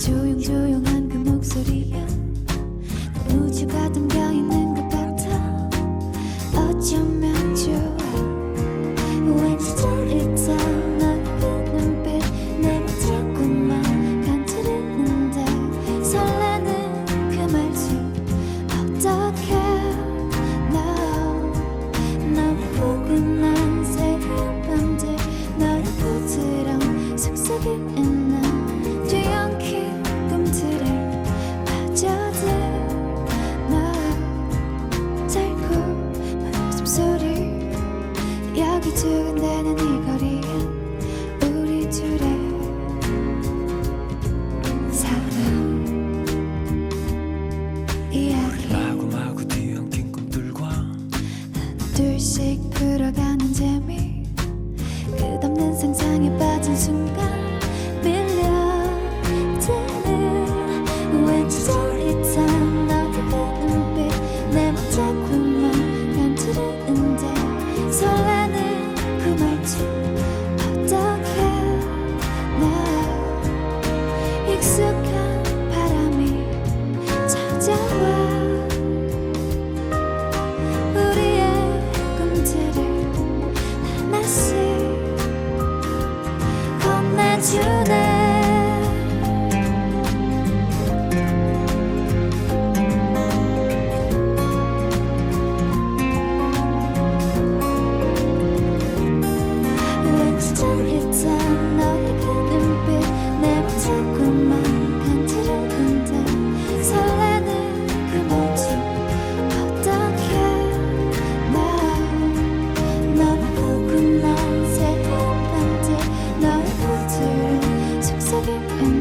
조용조용한 그 목소리야 내 우주가 담겨있는 두근대는 이 거리엔 우리 둘의 사랑 이야기 마구마구 뒤엉킨 꿈들과 둘씩 풀어가는 재미 짜릿한 너의 그 눈빛 내맘 자꾸만 간지르는데 설레는 그 말투 And.